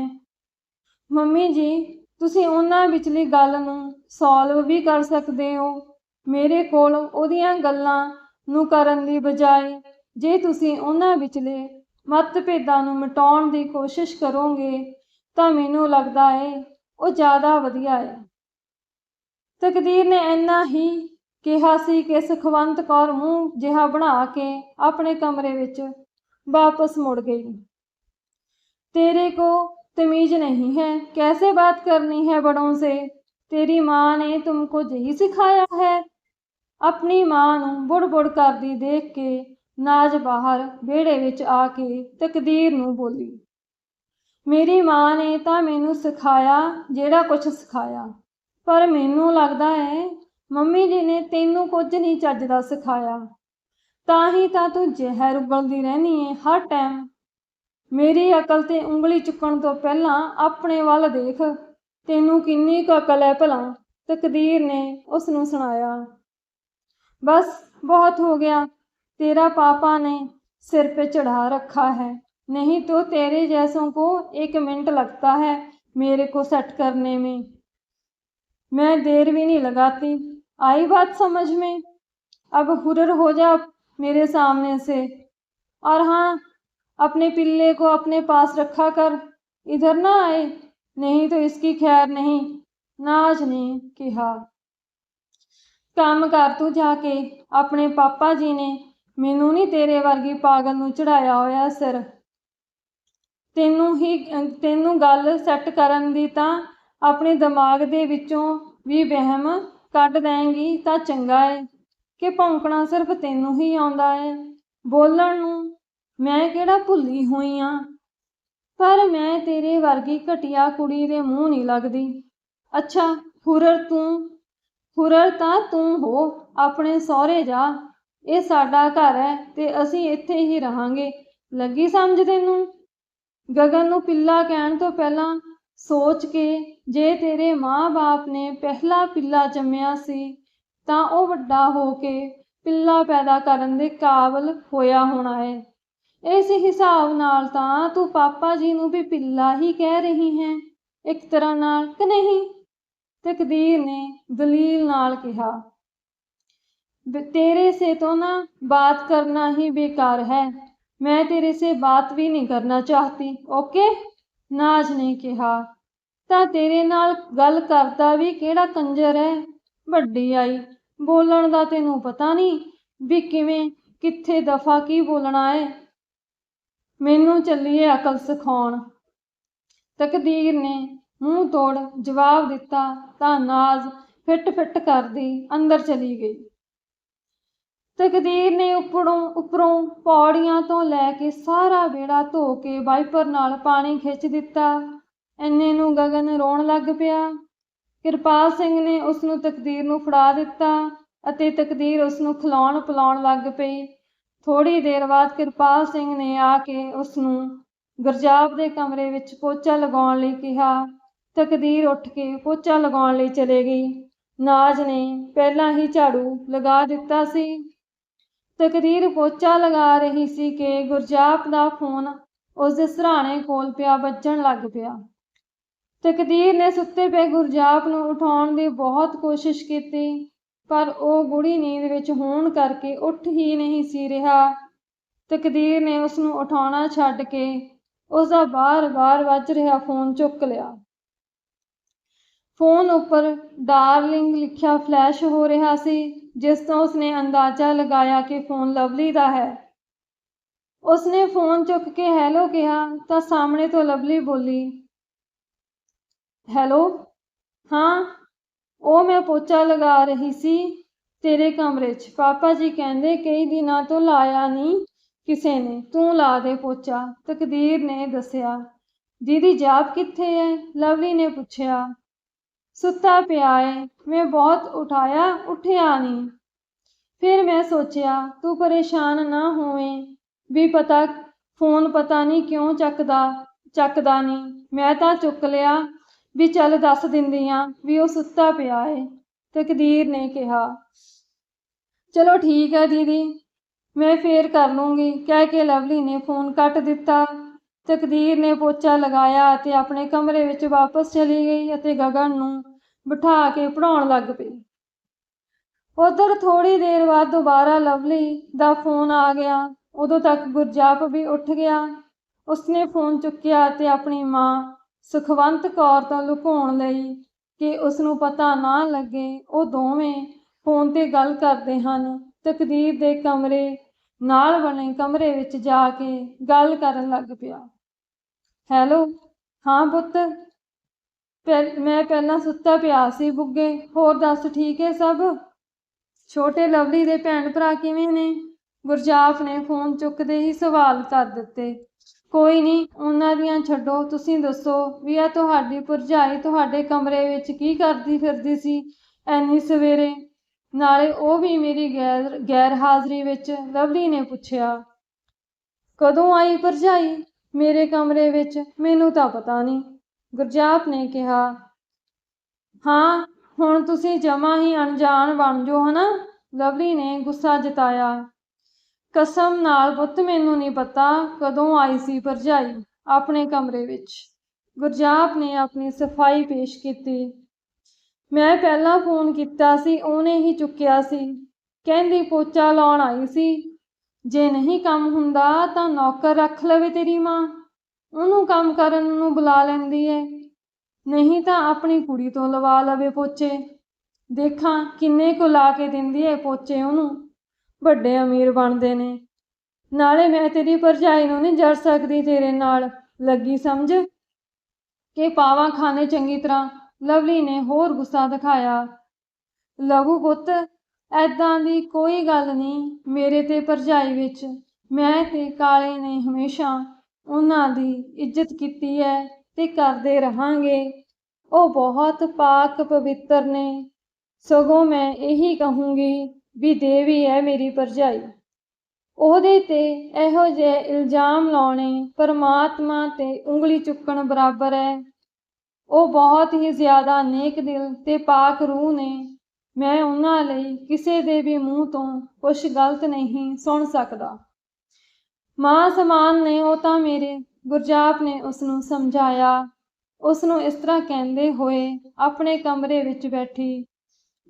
ਮੰਮੀ ਜੀ ਤੁਸੀਂ ਉਹਨਾਂ ਵਿਚਲੀ ਗੱਲ ਨੂੰ ਸੋਲਵ ਵੀ ਕਰ ਸਕਦੇ ਹੋ ਮੇਰੇ ਕੋਲ ਉਹਦੀਆਂ ਗੱਲਾਂ ਨੂੰ ਕਰਨ ਦੀ ਬਜਾਏ ਜੇ ਤੁਸੀਂ ਉਹਨਾਂ ਵਿਚਲੇ ਮਤਭੇਦਾਂ ਨੂੰ ਮਿਟਾਉਣ ਦੀ ਕੋਸ਼ਿਸ਼ ਕਰੋਗੇ ਤਾਂ ਮੈਨੂੰ ਲੱਗਦਾ ਹੈ ਉਹ ਜ਼ਿਆਦਾ ਵਧੀਆ ਹੈ ਤਕਦੀਰ ਨੇ ਇੰਨਾ ਹੀ ਕਿਹਾ ਸੀ ਕਿ ਸੁਖਵੰਤ ਕੌਰ ਮੂੰਹ ਜਿਹਾ ਬਣਾ ਕੇ ਆਪਣੇ ਕਮਰੇ ਵਿੱਚ ਵਾਪਸ ਮੁੜ ਗਈ तेरे को तमीज नहीं है कैसे बात करनी है बड़ों से तेरी माँ ने तुमको यही सिखाया है ਆਪਣੀ ਮਾਂ ਨੂੰ ਬੁੜ-ਬੁੜ ਕਰਦੀ ਦੇਖ ਕੇ ਨਾਜ ਬਾਹਰ ਵਿਹੜੇ ਵਿੱਚ ਆ ਕੇ ਤਕਦੀਰ ਨੂੰ ਬੋਲੀ, ਮੇਰੀ ਮਾਂ ਨੇ ਤਾਂ ਮੈਨੂੰ ਸਿਖਾਇਆ ਜਿਹੜਾ ਕੁਝ ਸਿਖਾਇਆ, ਪਰ ਮੈਨੂੰ ਲੱਗਦਾ ਹੈ ਮੰਮੀ ਜੀ ਨੇ ਤੈਨੂੰ ਕੁਝ ਨਹੀਂ ਚੱਜ ਦਾ ਸਿਖਾਇਆ। ਤਾਂ ਹੀ ਤਾਂ ਤੂੰ ਜ਼ਹਿਰ ਉਗਲਦੀ ਰਹਿਣੀ ਹੈ ਹਰ ਟਾਈਮ ਮੇਰੀ ਅਕਲ ਤੇ ਉਂਗਲੀ ਚੁੱਕਣ ਤੋਂ ਪਹਿਲਾਂ ਆਪਣੇ ਵੱਲ ਦੇਖ, ਤੈਨੂੰ ਕਿੰਨੀ ਕੁ ਅਕਲ ਹੈ ਭਲਾ? ਤਕਦੀਰ ਨੇ ਉਸ ਨੂੰ ਸੁਣਾਇਆ। ਬਸ, ਬਹੁਤ ਹੋ ਗਿਆ। तेरा पापा ने सिर पे चढ़ा रखा है। नहीं तो तेरे जैसों को एक मिनट लगता है मेरे को सेट करने में। मैं देर भी नहीं लगाती। आई बात समझ में? अब हुरर हो जा मेरे सामने से। और हाँ अपने पिल्ले को अपने पास रखा कर इधर ना आए। नहीं तो इसकी खैर नहीं नाज ने कहा काम कर तू जाके अपने पापा जी ने ਮੈਨੂੰ ਨਹੀਂ ਤੇਰੇ ਵਰਗੀ ਪਾਗਲ ਨੂੰ ਚੜਾਇਆ ਹੋਇਆ ਸਿਰ। ਤੈਨੂੰ ਹੀ, ਤੈਨੂੰ ਗੱਲ ਸੈੱਟ ਕਰਨ ਦੀ ਤਾਂ ਆਪਣੇ ਦਿਮਾਗ ਦੇ ਵਿੱਚੋਂ ਵੀ ਵਹਿਮ ਕੱਢ ਦੇਂਗੀ ਤਾਂ ਚੰਗਾ ਏ ਕਿ ਭੌਂਕਣਾ ਸਿਰਫ ਤੈਨੂੰ ਹੀ ਆਉਂਦਾ ਏ। ਬੋਲਣ ਨੂੰ ਮੈਂ ਕਿਹੜਾ ਭੁੱਲੀ ਹੋਈ ਆ? ਪਰ ਮੈਂ ਤੇਰੇ ਵਰਗੀ ਘਟੀਆ ਕੁੜੀ ਦੇ ਮੂੰਹ ਨਹੀਂ ਲੱਗਦੀ। ਅੱਛਾ, ਹੁਰਰ ਤੂੰ, ਹੁਰਰ ਤਾਂ ਤੂੰ ਹੋ, ਆਪਣੇ ਸਹੁਰੇ ਜਾ। ਇਹ ਸਾਡਾ ਘਰ ਹੈ ਤੇ ਅਸੀਂ ਇੱਥੇ ਹੀ ਰਹਾਂਗੇ। ਲੱਗੀ ਸਮਝ ਤੈਨੂੰ? ਗਗਨ ਨੂੰ ਪਿੱਲਾ ਕਹਿਣ ਤੋਂ ਪਹਿਲਾਂ ਸੋਚ ਕੇ ਜੇ ਤੇਰੇ ਮਾਂ-ਬਾਪ ਨੇ ਪਹਿਲਾ ਪਿੱਲਾ ਜੰਮਿਆ ਸੀ, ਤਾਂ ਉਹ ਵੱਡਾ ਹੋ ਕੇ ਪਿੱਲਾ ਪੈਦਾ ਕਰਨ ਦੇ ਕਾਬਲ ਹੋਇਆ ਹੋਣਾ ਹੈ। ਇਸ ਹਿਸਾਬ ਨਾਲ ਤਾਂ ਤੂੰ ਪਾਪਾ ਜੀ ਨੂੰ ਵੀ ਪਿੱਲਾ ਹੀ ਕਹਿ ਰਹੀ ਹੈ। ਇੱਕ ਤਰ੍ਹਾਂ ਨਾਲ ਕਿ ਨਹੀਂ? ਤਕਦੀਰ ਨੇ ਦਲੀਲ ਨਾਲ ਕਿਹਾ। तेरे से तो ना बात करना ही बेकार है मैं तेरे से बात भी नहीं करना चाहती ओके ਨਾਜ ਨੇ ਕਿਹਾ ਤਾਂ ਤੇਰੇ ਨਾਲ ਗੱਲ ਕਰਦਾ ਵੀ ਕਿਹੜਾ ਕੰਜਰ ਹੈ ਵੱਡੀ ਆਈ ਬੋਲਣ ਦਾ ਤੈਨੂੰ ਪਤਾ ਨਹੀਂ ਵੀ ਕਿਵੇਂ ਕਿੱਥੇ ਦਫਾ ਕੀ ਬੋਲਣਾ ਹੈ ਮੈਨੂੰ ਚੱਲੀਏ ਅਕਲ ਸਿਖਾਉਣ ਤਕਦੀਰ ਨੇ ਮੂੰਹ ਤੋੜ ਜਵਾਬ ਦਿੱਤਾ ਤਾਂ ਨਾਜ਼ ਫਿੱਟ ਫਿੱਟ ਕਰਦੀ ਅੰਦਰ ਚਲੀ ਗਈ ਤਕਦੀਰ ਨੇ ਉੱਪਰੋਂ ਉੱਪਰੋਂ ਪੌੜੀਆਂ ਤੋਂ ਲੈ ਕੇ ਸਾਰਾ ਵਿਹੜਾ ਧੋ ਕੇ ਵਾਈਪਰ ਨਾਲ ਪਾਣੀ ਖਿੱਚ ਦਿੱਤਾ। ਐਨੇ ਨੂੰ ਗਗਨ ਰੋਣ ਲੱਗ ਪਿਆ। ਕਿਰਪਾਲ ਸਿੰਘ ਨੇ ਉਸ ਨੂੰ ਤਕਦੀਰ ਨੂੰ ਫੜਾ ਦਿੱਤਾ ਅਤੇ ਤਕਦੀਰ ਉਸ ਨੂੰ ਖਿਲਾਉਣ ਪਿਲਾਉਣ ਲੱਗ ਪਈ। ਥੋੜੀ ਦੇਰ ਬਾਅਦ ਕਿਰਪਾਲ ਸਿੰਘ ਨੇ ਆ ਕੇ ਉਸ ਨੂੰ ਗੁਰਜਾਪ ਦੇ ਕਮਰੇ ਵਿੱਚ ਪੋਚਾ ਲਗਾਉਣ ਲਈ ਕਿਹਾ। ਤਕਦੀਰ ਉੱਠ ਕੇ ਪੋਚਾ ਲਗਾਉਣ ਲਈ ਚਲੇ ਗਈ। ਨਾਜ ਨੇ ਪਹਿਲਾਂ ਹੀ ਝਾੜੂ ਲਗਾ ਦਿੱਤਾ ਸੀ। ਤਕਦੀਰ ਪੋਚਾ ਲਗਾ ਰਹੀ ਸੀ ਕਿ ਗੁਰਜਾਪ ਦਾ ਫੋਨ ਉਸ ਦੇ ਸਰਾਣੇ ਕੋਲ ਪਿਆ ਵੱਜਣ ਲੱਗ ਪਿਆ। ਤਕਦੀਰ ਨੇ ਸੁੱਤੇ ਪਏ ਗੁਰਜਾਪ ਨੂੰ ਉਠਾਉਣ ਦੀ ਬਹੁਤ ਕੋਸ਼ਿਸ਼ ਕੀਤੀ, ਪਰ ਉਹ ਗੂੜੀ ਨੀਂਦ ਵਿੱਚ ਹੋਣ ਕਰਕੇ ਉੱਠ ਹੀ ਨਹੀਂ ਸੀ ਰਿਹਾ। ਤਕਦੀਰ ਨੇ ਉਸ ਨੂੰ ਉਠਾਉਣਾ ਛੱਡ ਕੇ ਉਸ ਦਾ ਬਾਰ-ਬਾਰ ਵੱਜ ਰਿਹਾ ਫੋਨ ਚੁੱਕ ਲਿਆ। ਫੋਨ ਉੱਪਰ ਡਾਰਲਿੰਗ ਲਿਖਿਆ ਫਲੈਸ਼ ਹੋ ਰਿਹਾ ਸੀ। ਜਿਸ ਤੋਂ ਉਸਨੇ ਅੰਦਾਜ਼ਾ ਲਗਾਇਆ ਕਿ ਫੋਨ ਲਵਲੀ ਦਾ ਹੈ। ਉਸਨੇ ਫੋਨ ਚੁੱਕ ਕੇ ਹੈਲੋ ਕਿਹਾ, ਤਾਂ ਸਾਹਮਣੇ ਤੋਂ ਲਵਲੀ ਬੋਲੀ, ਹੈਲੋ? ਹਾਂ, ਉਹ ਮੈਂ ਪੋਚਾ ਲਗਾ ਰਹੀ ਸੀ ਤੇਰੇ ਕਮਰੇ 'ਚ। ਪਾਪਾ ਜੀ ਕਹਿੰਦੇ ਕਈ ਦਿਨਾਂ ਤੋਂ ਲਾਇਆ ਨਹੀਂ ਕਿਸੇ ਨੇ। ਤੂੰ ਲਾ ਦੇ ਪੋਚਾ। ਤਕਦੀਰ ਨੇ ਦੱਸਿਆ, ਦੀਦੀ, ਜਾਪ ਕਿੱਥੇ ਹੈ? ਲਵਲੀ ਨੇ ਪੁੱਛਿਆ ਸੁੱਤਾ ਪਿਆ ਏ, ਮੈਂ ਬਹੁਤ ਉਠਾਇਆ, ਉੱਠਿਆ ਨਹੀਂ ਫਿਰ ਮੈਂ ਸੋਚਿਆ, ਤੂੰ ਪਰੇਸ਼ਾਨ ਨਾ ਹੋਵੇਂ। ਵੀ ਪਤਾ, ਫੋਨ ਪਤਾ ਨਹੀਂ ਕਿਉਂ ਚੱਕਦਾ ਚੱਕਦਾ ਨਹੀਂ ਮੈਂ ਤਾਂ ਚੁੱਕ ਲਿਆ ਵੀ ਚੱਲ ਦੱਸ ਦਿੰਦੀ ਆ ਵੀ ਉਹ ਸੁੱਤਾ ਪਿਆ ਏ, ਤਕਦੀਰ ਨੇ ਕਿਹਾ। ਚਲੋ ਠੀਕ ਹੈ ਦੀਦੀ, ਮੈਂ ਫੇਰ ਕਰ ਲੂੰਗੀ। ਕਹਿ ਕੇ ਲਵਲੀ ਨੇ ਫੋਨ ਕੱਟ ਦਿੱਤਾ। ਤਕਦੀਰ ਨੇ ਪੋਚਾ ਲਗਾਇਆ ਅਤੇ ਆਪਣੇ ਕਮਰੇ ਵਿੱਚ ਵਾਪਸ ਚਲੀ ਗਈ ਅਤੇ ਗਗਨ ਨੂੰ ਬਿਠਾ ਕੇ ਪੜਾਉਣ ਲੱਗ ਪਈ। ਉਧਰ ਥੋੜੀ ਦੇਰ ਬਾਅਦ ਦੁਬਾਰਾ ਲਵਲੀ ਦਾ ਫੋਨ ਆ ਗਿਆ। ਉਦੋਂ ਤੱਕ ਗੁਰਜਾਪ ਵੀ ਉੱਠ ਗਿਆ। ਉਸਨੇ ਫੋਨ ਚੁੱਕਿਆ ਤੇ ਆਪਣੀ ਮਾਂ ਸੁਖਵੰਤ ਕੌਰ ਤੋਂ ਲੁਕਾਉਣ ਲਈ ਕਿ ਉਸ ਨੂੰ ਪਤਾ ਨਾ ਲੱਗੇ, ਉਹ ਦੋਵੇਂ ਫੋਨ ਤੇ ਗੱਲ ਕਰਦੇ ਹਨ। ਤਕਦੀਰ ਦੇ ਕਮਰੇ ਨਾਲ ਬਣੇ ਕਮਰੇ ਵਿੱਚ ਜਾ ਕੇ ਗੱਲ ਕਰਨ ਲੱਗ ਪਿਆ। ਹੈਲੋ, ਹਾਂ ਪੁੱਤ। ਪਹਿ, ਮੈਂ ਪਹਿਲਾਂ ਸੁੱਤਾ ਪਿਆ ਸੀ ਬੁੱਗੇ, ਹੋਰ ਦੱਸ ਠੀਕ ਹੈ ਸਭ? ਛੋਟੇ ਲਵਲੀ ਦੇ ਭੈਣ ਭਰਾ ਕਿਵੇਂ ਨੇ? ਗੁਰਜਾਪ ਨੇ ਫੋਨ ਚੁੱਕਦੇ ਹੀ ਸਵਾਲ ਕਰ ਦਿੱਤੇ। ਕੋਈ ਨਹੀਂ, ਉਹਨਾਂ ਦੀਆਂ ਛੱਡੋ, ਤੁਸੀਂ ਦੱਸੋ ਵੀ ਆ ਤੁਹਾਡੀ ਭਰਜਾਈ ਤੁਹਾਡੇ ਕਮਰੇ ਵਿੱਚ ਕੀ ਕਰਦੀ ਫਿਰਦੀ ਸੀ ਐਨੀ ਸਵੇਰੇ? ਨਾਲੇ ਉਹ ਵੀ ਮੇਰੀ ਗੈਰ ਗੈਰ ਹਾਜ਼ਰੀ ਵਿੱਚ ਲਵਲੀ ਨੇ ਪੁੱਛਿਆ। ਕਦੋਂ ਆਈ ਭਰਜਾਈ? ਮੇਰੇ ਕਮਰੇ ਵਿੱਚ, ਮੈਨੂੰ ਤਾਂ ਪਤਾ ਨਹੀਂ। ਗੁਰਜਾਪ ਨੇ ਕਿਹਾ, ਹਾਂ, ਹੁਣ ਤੁਸੀਂ ਜਮਾ ਹੀ ਅਣਜਾਣ ਬਣ ਜੋ ਹਨਾ? ਲਵਲੀ ਨੇ ਗੁੱਸਾ ਜਤਾਇਆ। ਕਸਮ ਨਾਲ ਪੁੱਤ, ਮੈਨੂੰ ਨਹੀਂ ਪਤਾ ਕਦੋਂ ਆਈ ਸੀ ਭਰਜਾਈ ਆਪਣੇ ਕਮਰੇ ਵਿੱਚ। ਗੁਰਜਾਪ ਨੇ ਆਪਣੀ ਸਫ਼ਾਈ ਪੇਸ਼ ਕੀਤੀ। ਮੈਂ ਪਹਿਲਾਂ ਫੋਨ ਕੀਤਾ ਸੀ, ਉਹਨੇ ਹੀ ਚੁੱਕਿਆ ਸੀ। ਕਹਿੰਦੀ ਪੋਚਾ ਲਾਉਣ ਆਈ ਸੀ ਜੇ ਨਹੀਂ ਕੰਮ ਹੁੰਦਾ ਤਾਂ ਨੌਕਰ ਰੱਖ ਲਵੇ ਤੇਰੀ ਮਾਂ। ਉਹਨੂੰ ਕੰਮ ਕਰਨ ਨੂੰ ਬੁਲਾ ਲੈਂਦੀ ਏ। ਨਹੀਂ ਤਾਂ ਆਪਣੀ ਕੁੜੀ ਤੋਂ ਲਵਾ ਲਵੇ ਪੋਚੇ। ਦੇਖਾਂ ਕਿੰਨੇ ਕੁ ਲਾ ਕੇ ਦਿੰਦੀ ਏ ਪੋਚੇ ਉਹਨੂੰ। ਵੱਡੇ ਅਮੀਰ ਬਣਦੇ ਨੇ। ਨਾਲੇ ਮੈਂ ਤੇਰੀ ਭਰਜਾਈ ਨੂੰ ਨਹੀਂ ਜੜ ਸਕਦੀ ਤੇਰੇ ਨਾਲ। ਲੱਗੀ ਸਮਝ? ਕਿ ਪਾਵਾਂ ਖਾਣੇ ਚੰਗੀ ਤਰ੍ਹਾਂ। ਲਵਲੀ ਨੇ ਹੋਰ ਗੁੱਸਾ ਦਿਖਾਇਆ। ਲਵੂ ਪੁੱਤ ਐਦਾਂ ਦੀ ਕੋਈ ਗੱਲ ਨਹੀਂ ਮੇਰੇ ਤੇ ਭਰਜਾਈ ਵਿੱਚ। ਮੈਂ ਤੇ ਕਾਲੇ ਨੇ ਹਮੇਸ਼ਾ ਉਹਨਾਂ ਦੀ ਇੱਜ਼ਤ ਕੀਤੀ ਹੈ ਤੇ ਕਰਦੇ ਰਹਾਂਗੇ। ਉਹ ਬਹੁਤ ਪਾਕ ਪਵਿੱਤਰ ਨੇ। ਸਗੋਂ ਮੈਂ ਇਹੀ ਕਹੂੰਗੀ ਵੀ ਦੇਵੀ ਹੈ ਮੇਰੀ ਭਰਜਾਈ। ਉਹਦੇ ਤੇ ਇਹੋ ਜਿਹੇ ਇਲਜ਼ਾਮ ਲਾਉਣੇ ਪਰਮਾਤਮਾ ਤੇ ਉਂਗਲੀ ਚੁੱਕਣ ਬਰਾਬਰ ਹੈ। ਉਹ ਬਹੁਤ ਹੀ ਜ਼ਿਆਦਾ ਨੇਕ ਦਿਲ ਤੇ ਪਾਕ ਰੂਹ ਨੇ। ਮੈਂ ਉਹਨਾਂ ਲਈ ਕਿਸੇ ਦੇ ਵੀ ਮੂੰਹ ਤੋਂ ਕੁਝ ਗਲਤ ਨਹੀਂ ਸੁਣ ਸਕਦਾ। ਮਾਂ ਸਮਾਨ ਨੇ ਉਹ ਤਾਂ ਮੇਰੇ ਗੁਰਜਾਪ ਨੇ ਉਸ ਨੂੰ ਸਮਝਾਇਆ। ਉਸ ਨੂੰ ਇਸ ਤਰ੍ਹਾਂ ਕਹਿੰਦੇ ਹੋਏ ਆਪਣੇ ਕਮਰੇ ਵਿੱਚ ਬੈਠੀ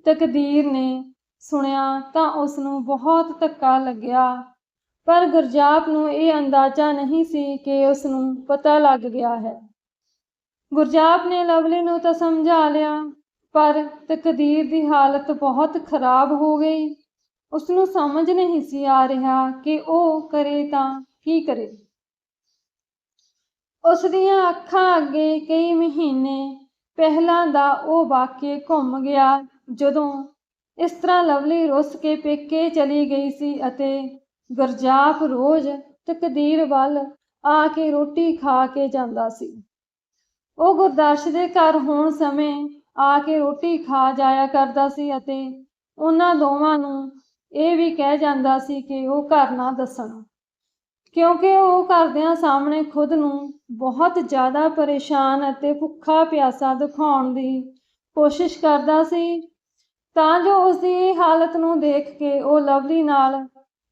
ਤਕਦੀਰ ਨੇ ਸੁਣਿਆ ਤਾਂ ਉਸ ਨੂੰ ਬਹੁਤ ਧੱਕਾ ਲੱਗਿਆ। ਪਰ ਗੁਰਜਾਪ ਨੂੰ ਇਹ ਅੰਦਾਜ਼ਾ ਨਹੀਂ ਸੀ ਕਿ ਉਸ ਨੂੰ ਪਤਾ ਲੱਗ ਗਿਆ ਹੈ। ਗੁਰਜਾਪ ਨੇ ਲਵਲੀ ਨੂੰ ਤਾਂ ਸਮਝਾ ਲਿਆ ਪਰ ਤਕਦੀਰ ਦੀ ਹਾਲਤ ਬਹੁਤ ਖਰਾਬ ਹੋ ਗਈ। ਉਸ ਨੂੰ ਸਮਝ ਨਹੀਂ ਸੀ ਆ ਰਿਹਾ ਕਿ ਉਹ ਕਰੇ ਤਾਂ ਕੀ ਕਰੇ। ਉਸ ਦੀਆਂ ਅੱਖਾਂ ਅੱਗੇ ਕਈ ਮਹੀਨੇ ਪਹਿਲਾਂ ਦਾ ਉਹ ਵਾਕਿਆ ਘੁੰਮ ਗਿਆ, ਜਦੋਂ ਇਸ ਤਰ੍ਹਾਂ ਲਵਲੀ ਰੁੱਸ ਕੇ ਪੇਕੇ ਚਲੀ ਗਈ ਸੀ ਅਤੇ ਗੁਰਜਾਪ ਰੋਜ਼ ਤਕਦੀਰ ਵੱਲ ਆ ਕੇ ਰੋਟੀ ਖਾ ਕੇ ਜਾਂਦਾ ਸੀ। ਉਹ ਗੁਰਦਾਸ਼ ਦੇ ਘਰ ਹੋਣ ਸਮੇਂ ਆ ਕੇ ਰੋਟੀ ਖਾ ਜਾਇਆ ਕਰਦਾ ਸੀ ਅਤੇ ਉਹਨਾਂ ਦੋਵਾਂ ਨੂੰ ਇਹ ਵੀ ਕਹਿ ਜਾਂਦਾ ਸੀ ਕਿ ਉਹ ਘਰ ਨਾ ਦੱਸਣ। ਕਿਉਂਕਿ ਉਹ ਘਰਦਿਆਂ ਸਾਹਮਣੇ ਖੁਦ ਨੂੰ ਬਹੁਤ ਜ਼ਿਆਦਾ ਪਰੇਸ਼ਾਨ ਅਤੇ ਭੁੱਖਾ ਪਿਆਸਾ ਦਿਖਾਉਣ ਦੀ ਕੋਸ਼ਿਸ਼ ਕਰਦਾ ਸੀ, ਤਾਂ ਜੋ ਉਸ ਦੀ ਹਾਲਤ ਨੂੰ ਦੇਖ ਕੇ ਉਹ ਲਵਲੀ ਨਾਲ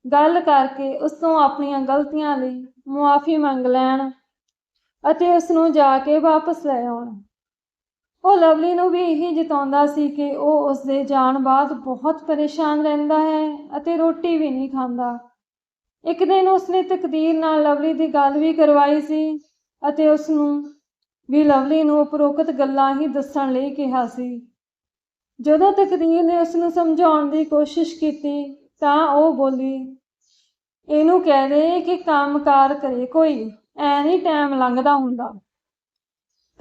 ਗੱਲ ਕਰਕੇ ਉਸ ਤੋਂ ਆਪਣੀਆਂ ਗਲਤੀਆਂ ਲਈ ਮੁਆਫੀ ਮੰਗ ਲੈਣ ਅਤੇ ਉਸ ਨੂੰ ਜਾ ਕੇ ਵਾਪਸ ਲੈ ਆਉਣ। ਉਹ ਲਵਲੀ ਨੂੰ ਵੀ ਇਹੀ ਜਿਤਾਉਂਦਾ ਸੀ ਕਿ ਉਹ ਉਸ ਦੇ ਜਾਣ ਬਾਅਦ ਬਹੁਤ ਪਰੇਸ਼ਾਨ ਰਹਿੰਦਾ ਹੈ ਅਤੇ ਰੋਟੀ ਵੀ ਨਹੀਂ ਖਾਂਦਾ। ਇੱਕ ਦਿਨ ਉਸਨੇ ਤਕਦੀਰ ਨਾਲ ਲਵਲੀ ਦੀ ਗੱਲ ਵੀ ਕਰਵਾਈ ਸੀ ਅਤੇ ਉਸ ਨੂੰ ਵੀ ਲਵਲੀ ਨੂੰ ਉਪਰੋਕਤ ਗੱਲਾਂ ਹੀ ਦੱਸਣ ਲਈ ਕਿਹਾ ਸੀ। ਜਦੋਂ ਤਕਦੀਰ ਨੇ ਉਸ ਨੂੰ ਸਮਝਾਉਣ ਦੀ ਕੋਸ਼ਿਸ਼ ਕੀਤੀ ਤਾਂ ਉਹ ਬੋਲੀ, ਇਹਨੂੰ ਕਹਿ ਦੇ ਕਿ ਕੰਮਕਾਰ ਕਰੇ ਕੋਈ, ਐ ਨਹੀਂ ਟਾਈਮ ਲੰਘਦਾ ਹੁੰਦਾ।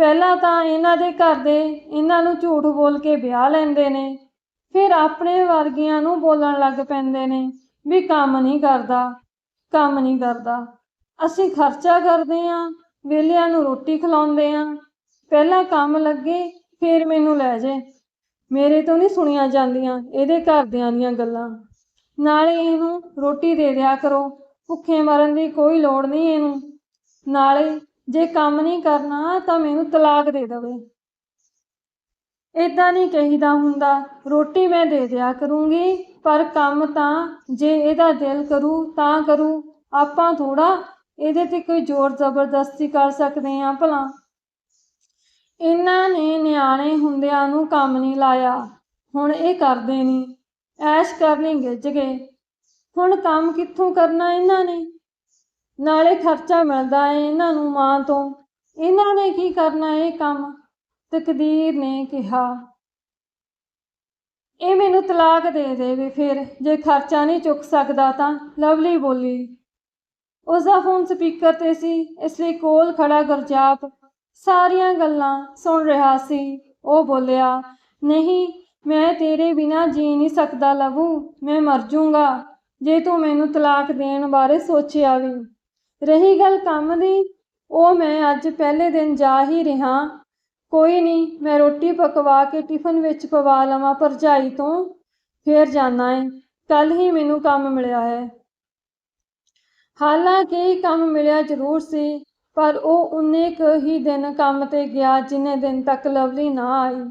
ਪਹਿਲਾਂ ਤਾਂ ਇਹਨਾਂ ਦੇ ਘਰ ਦੇ ਇਹਨਾਂ ਨੂੰ ਝੂਠ ਬੋਲ ਕੇ ਵਿਆਹ ਲੈਂਦੇ ਨੇ, ਫਿਰ ਆਪਣੇ ਵਰਗੀਆਂ ਨੂੰ ਬੋਲਣ ਲੱਗ ਪੈਂਦੇ ਨੇ ਵੀ ਕੰਮ ਨਹੀਂ ਕਰਦਾ, ਕੰਮ ਨਹੀਂ ਕਰਦਾ। ਅਸੀਂ ਖਰਚਾ ਕਰਦੇ ਆਂ ਵਿਹਲਿਆਂ ਨੂੰ ਰੋਟੀ ਖਿਲਾਉਂਦੇ ਆਂ ਪਹਿਲਾਂ ਕੰਮ ਲੱਗੇ, ਫਿਰ ਮੈਨੂੰ ਲੈ ਜੇ ਮੇਰੇ ਤੋਂ ਨਹੀਂ ਸੁਣੀਆਂ ਜਾਂਦੀਆਂ ਇਹਦੇ ਘਰਦਿਆਂ ਦੀਆਂ ਗੱਲਾਂ। ਨਾਲੇ ਇਹਨੂੰ ਰੋਟੀ ਦੇ ਦਿਆ ਕਰੋ, ਭੁੱਖੇ ਮਰਨ ਦੀ ਕੋਈ ਲੋੜ ਨਹੀਂ ਇਹਨੂੰ। ਨਾਲੇ ਜੇ ਕੰਮ ਨਹੀਂ ਕਰਨਾ ਤਾਂ ਮੈਨੂੰ ਤਲਾਕ ਦੇ ਦੇਵੇ। ਇਦਾਂ ਨਹੀਂ ਕਹੀਦਾ ਹੁੰਦਾ, ਰੋਟੀ ਮੈਂ ਦੇ ਦਿਆ ਕਰੂੰਗੀ, ਪਰ ਕੰਮ ਤਾਂ ਜੇ ਇਹਦਾ ਦਿਲ ਕਰੂ ਤਾਂ ਕਰੂ। ਆਪਾਂ ਥੋੜਾ ਇਹਦੇ ਤੇ ਕੋਈ ਜ਼ੋਰ ਜ਼ਬਰਦਸਤੀ ਕਰ ਸਕਦੇ ਆਂ ਭਲਾ। ਇਹਨਾਂ ਨੇ ਨਿਆਣੇ ਹੁੰਦਿਆਂ ਨੂੰ ਕੰਮ ਨਹੀਂ ਲਾਇਆ, ਹੁਣ ਇਹ ਕਰਦੇ ਨਹੀਂ ਐਸ਼ ਕਰਨੀ ਗਿੱਜ ਗਏ। ਹੁਣ ਕੰਮ ਕਿੱਥੋਂ ਕਰਨਾ ਇਹਨਾਂ ਨੇ? ਨਾਲੇ ਖਰਚਾ ਮਿਲਦਾ ਏ ਇਹਨਾਂ ਨੂੰ ਮਾਂ ਤੋਂ। ਇਹਨਾਂ ਨੇ ਕੀ ਕਰਨਾ ਇਹ ਕੰਮ? ਤਕਦੀਰ ਨੇ ਕਿਹਾ। ਇਹ ਮੈਨੂੰ ਤਲਾਕ ਦੇ ਦੇਵੇ ਫਿਰ, ਜੇ ਖਰਚਾ ਨਹੀਂ ਚੁੱਕ ਸਕਦਾ ਤਾਂ, ਲਵਲੀ ਬੋਲੀ। ਉਸ ਦਾ ਫੋਨ ਸਪੀਕਰ ਤੇ ਸੀ, ਇਸ ਲਈ ਕੋਲ ਖੜਾ ਗੁਰਜਾਪ ਸਾਰੀਆਂ ਗੱਲਾਂ ਸੁਣ ਰਿਹਾ ਸੀ। ਉਹ ਬੋਲਿਆ, ਨਹੀਂ, ਮੈਂ ਤੇਰੇ ਬਿਨਾ ਜੀ ਨਹੀਂ ਸਕਦਾ ਲਵੂ, ਮੈਂ ਮਰ ਜਾਊਂਗਾ ਜੇ ਤੂੰ ਮੈਨੂੰ ਤਲਾਕ ਦੇਣ ਬਾਰੇ ਸੋਚਿਆ ਵੀ ਰਹੀ ਗੱਲ ਕੰਮ ਦੀ, ਉਹ ਮੈਂ ਅੱਜ ਪਹਿਲੇ ਦਿਨ ਜਾ ਹੀ ਰਿਹਾ। ਕੋਈ ਨਹੀਂ ਮੈਂ ਰੋਟੀ ਪਕਵਾ ਕੇ ਟਿਫਨ ਵਿੱਚ ਪਵਾ ਲਵਾਂ ਭਰਜਾਈ ਤੋਂ, ਫੇਰ ਜਾਣਾ ਏ। ਕੱਲ ਹੀ ਮੈਨੂੰ ਕੰਮ ਮਿਲਿਆ ਹੈ। ਹਾਲਾਂਕਿ ਕੰਮ ਮਿਲਿਆ ਜ਼ਰੂਰ ਸੀ, ਪਰ ਉਹ ਉਨੇ ਕੁ ਹੀ ਦਿਨ ਕੰਮ ਤੇ ਗਿਆ ਜਿੰਨੇ ਦਿਨ ਤੱਕ ਲਵਲੀ ਨਾ ਆਈ।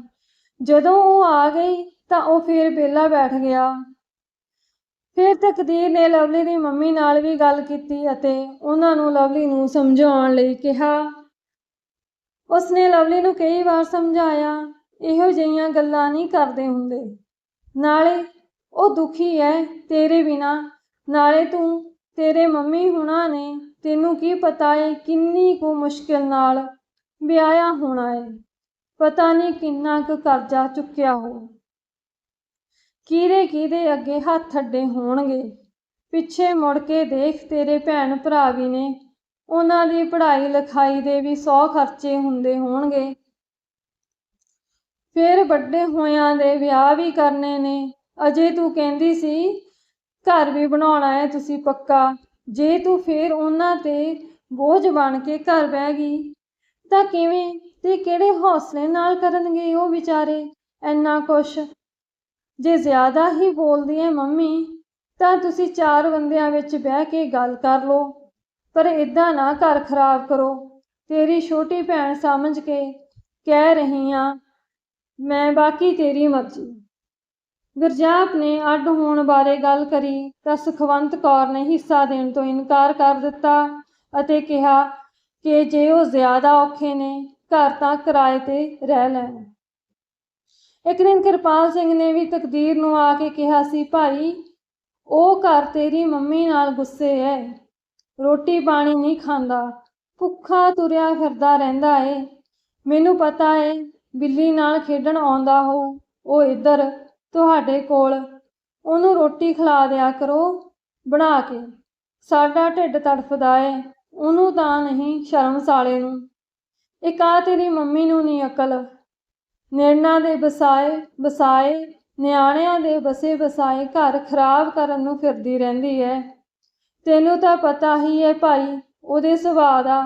ਜਦੋਂ ਉਹ ਆ ਗਈ ਤਾਂ ਉਹ ਫੇਰ ਵਿਹਲਾ ਬੈਠ ਗਿਆ। ਫਿਰ ਤਕਦੀਰ ਨੇ ਲਵਲੀ ਦੀ ਮੰਮੀ ਨਾਲ ਵੀ ਗੱਲ ਕੀਤੀ ਅਤੇ ਉਹਨਾਂ ਨੂੰ ਲਵਲੀ ਨੂੰ ਸਮਝਾਉਣ ਲਈ ਕਿਹਾ। ਉਸਨੇ ਲਵਲੀ ਨੂੰ ਕਈ ਵਾਰ ਸਮਝਾਇਆ, ਇਹੋ ਜਿਹੀਆਂ ਗੱਲਾਂ ਨਹੀਂ ਕਰਦੇ ਹੁੰਦੇ। ਨਾਲੇ ਉਹ ਦੁਖੀ ਹੈ ਤੇਰੇ ਬਿਨਾ। ਨਾਲੇ ਤੂੰ, ਤੇਰੇ ਮੰਮੀ ਹੁਣਾਂ ਨੇ ਤੈਨੂੰ ਕੀ ਪਤਾ ਏ ਕਿੰਨੀ ਕੁ ਮੁਸ਼ਕਿਲ ਨਾਲ ਵਿਆਹਿਆ ਹੋਣਾ ਏ। ਪਤਾ ਨਹੀਂ ਕਿੰਨਾ ਕੁ ਕਰਜ਼ਾ ਚੁੱਕਿਆ ਹੋ ਕਿਹਦੇ ਕਿਹਦੇ ਅੱਗੇ ਹੱਥ ਅੱਡੇ ਹੋਣਗੇ? ਪਿੱਛੇ ਮੁੜ ਕੇ ਦੇਖ ਤੇਰੇ ਭੈਣ ਭਰਾ ਵੀ ਨੇ, ਉਹਨਾਂ ਦੀ ਪੜ੍ਹਾਈ ਲਿਖਾਈ ਦੇ ਵੀ ਸੌ ਖਰਚੇ ਹੁੰਦੇ ਹੋਣਗੇ। ਫਿਰ ਵੱਡੇ ਹੋਇਆਂ ਦੇ ਵਿਆਹ ਵੀ ਕਰਨੇ ਨੇ। ਅਜੇ ਤੂੰ ਕਹਿੰਦੀ ਸੀ, ਘਰ ਵੀ ਬਣਾਉਣਾ ਹੈ ਤੁਸੀਂ ਪੱਕਾ। ਜੇ ਤੂੰ ਫਿਰ ਉਹਨਾਂ ਤੇ ਬੋਝ ਬਣ ਕੇ ਘਰ ਬਹਿ ਗਈ, ਤਾਂ ਕਿਵੇਂ ਤੇ ਕਿਹੜੇ ਹੌਸਲੇ ਨਾਲ ਕਰਨਗੇ ਉਹ ਵਿਚਾਰੇ? ਇੰਨਾ ਕੁਛ ਜੇ ਜ਼ਿਆਦਾ ਹੀ ਬੋਲਦੀ ਹੈ ਮੰਮੀ, ਤਾਂ ਤੁਸੀਂ ਚਾਰ ਬੰਦਿਆਂ ਵਿੱਚ ਬਹਿ ਕੇ ਗੱਲ ਕਰ ਲਓ। ਪਰ ਇਦਾਂ ਨਾ ਘਰ ਖਰਾਬ ਕਰੋ। ਤੇਰੀ ਛੋਟੀ ਭੈਣ ਸਮਝ ਕੇ ਕਹਿ ਰਹੀ ਹਾਂ ਮੈਂ ਬਾਕੀ ਤੇਰੀ ਮਰਜ਼ੀ। ਗੁਰਜਾਪ ਨੇ ਅੱਡ ਹੋਣ ਬਾਰੇ ਗੱਲ ਕਰੀ ਤਾਂ ਸੁਖਵੰਤ ਕੌਰ ਨੇ ਹਿੱਸਾ ਦੇਣ ਤੋਂ ਇਨਕਾਰ ਕਰ ਦਿੱਤਾ ਅਤੇ ਕਿਹਾ ਕਿ ਜੇ ਉਹ ਜ਼ਿਆਦਾ ਔਖੇ ਨੇ, ਘਰ ਤਾਂ ਕਿਰਾਏ ਤੇ ਰਹਿ ਲੈਣ। ਇੱਕ ਦਿਨ ਕਿਰਪਾਲ ਸਿੰਘ ਨੇ ਵੀ ਤਕਦੀਰ ਨੂੰ ਆ ਕੇ ਕਿਹਾ ਸੀ, ਭਾਈ, ਉਹ ਘਰ ਤੇਰੀ ਮੰਮੀ ਨਾਲ ਗੁੱਸੇ ਹੈ ਰੋਟੀ ਪਾਣੀ ਨਹੀਂ ਖਾਂਦਾ। ਭੁੱਖਾ ਤੁਰਿਆ ਫਿਰਦਾ ਰਹਿੰਦਾ ਏ। ਮੈਨੂੰ ਪਤਾ ਏ, ਬਿੱਲੀ ਨਾਲ ਖੇਡਣ ਆਉਂਦਾ ਹੋ, ਉਹ ਇੱਧਰ, ਤੁਹਾਡੇ ਕੋਲ। ਉਹਨੂੰ ਰੋਟੀ ਖਿਲਾ ਦਿਆ ਕਰੋ, ਬਣਾ ਕੇ। ਸਾਡਾ ਢਿੱਡ ਤੜਫਦਾ ਏ, ਉਹਨੂੰ ਤਾਂ ਨਹੀਂ ਸ਼ਰਮ ਸਾਲੇ ਨੂੰ। ਇੱਕ ਆ ਤੇਰੀ ਮੰਮੀ ਨੂੰ ਨਹੀਂ ਅਕਲ। ਨਿਰਣਾ ਦੇ ਬਸਾਏ ਬਸਾਏ ਨਿਆਣਿਆਂ ਦੇ ਬਸੇ ਬਸਾਏ ਘਰ ਖਰਾਬ ਕਰਨ ਨੂੰ ਫਿਰਦੀ ਰਹਿੰਦੀ ਹੈ ਤੈਨੂੰ ਤਾਂ ਪਤਾ ਹੀ ਹੈ ਭਾਈ, ਉਹਦੇ ਸੁਭਾਅ ਦਾ।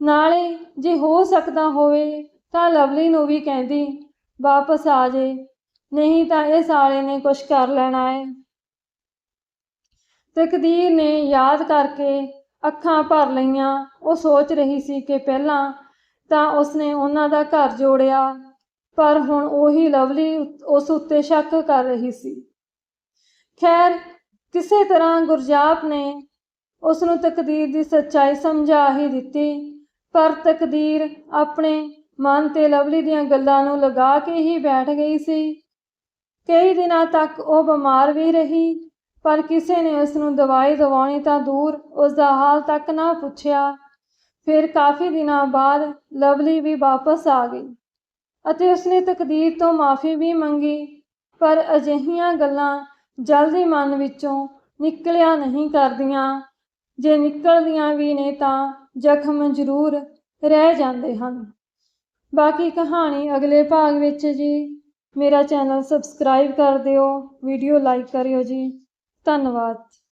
ਨਾਲੇ ਜੇ ਹੋ ਸਕਦਾ ਹੋਵੇ ਤਾਂ ਲਵਲੀ ਨੂੰ ਵੀ ਕਹਿੰਦੀ, ਵਾਪਸ ਆ ਜੇ, ਨਹੀਂ ਤਾਂ ਇਹ ਸਾਲੇ ਨੇ ਕੁਛ ਕਰ ਲੈਣਾ ਹੈ ਤਕਦੀਰ ਨੇ ਯਾਦ ਕਰਕੇ ਅੱਖਾਂ ਭਰ ਲਈਆਂ, ਉਹ ਸੋਚ ਰਹੀ ਸੀ ਕਿ ਪਹਿਲਾਂ ਤਾਂ ਉਸਨੇ ਉਹਨਾਂ ਦਾ ਘਰ ਜੋੜਿਆ। ਪਰ ਹੁਣ ਉਹੀ ਲਵਲੀ ਉਸ ਉੱਤੇ ਸ਼ੱਕ ਕਰ ਰਹੀ ਸੀ। ਖੈਰ, ਕਿਸੇ ਤਰ੍ਹਾਂ ਗੁਰਜਾਪ ਨੇ ਉਸ ਨੂੰ ਤਕਦੀਰ ਦੀ ਸੱਚਾਈ ਸਮਝਾ ਹੀ ਦਿੱਤੀ, ਪਰ ਤਕਦੀਰ ਆਪਣੇ ਮਨ ਤੇ ਲਵਲੀ ਦੀਆਂ ਗੱਲਾਂ ਨੂੰ ਲਗਾ ਕੇ ਹੀ ਬੈਠ ਗਈ ਸੀ। ਕਈ ਦਿਨਾਂ ਤੱਕ ਉਹ ਬਿਮਾਰ ਵੀ ਰਹੀ, ਪਰ ਕਿਸੇ ਨੇ ਉਸ ਨੂੰ ਦਵਾਈ ਦਵਾਉਣੀ ਤਾਂ ਦੂਰ ਉਸ ਦਾ ਹਾਲ ਤੱਕ ਨਾ ਪੁੱਛਿਆ। ਫਿਰ ਕਾਫੀ ਦਿਨਾਂ ਬਾਅਦ ਲਵਲੀ ਵੀ ਵਾਪਸ ਆ ਗਈ। ਅਤੇ ਉਸਨੇ ਤਕਦੀਰ ਤੋਂ ਮਾਫੀ ਵੀ ਮੰਗੀ, ਪਰ ਅਜਿਹੀਆਂ ਗੱਲਾਂ ਜਲਦੀ ਮਨ ਵਿੱਚੋਂ ਨਿਕਲਿਆ ਨਹੀਂ ਕਰਦੀਆਂ। ਜੇ ਨਿਕਲਦੀਆਂ ਵੀ ਨੇ ਤਾਂ ਜ਼ਖਮ ਜ਼ਰੂਰ ਰਹਿ ਜਾਂਦੇ ਹਨ। ਬਾਕੀ ਕਹਾਣੀ ਅਗਲੇ ਭਾਗ ਵਿੱਚ ਜੀ। ਮੇਰਾ ਚੈਨਲ ਸਬਸਕ੍ਰਾਈਬ ਕਰ ਦਿਓ, ਵੀਡੀਓ ਲਾਈਕ ਕਰਿਓ ਜੀ। ਧੰਨਵਾਦ।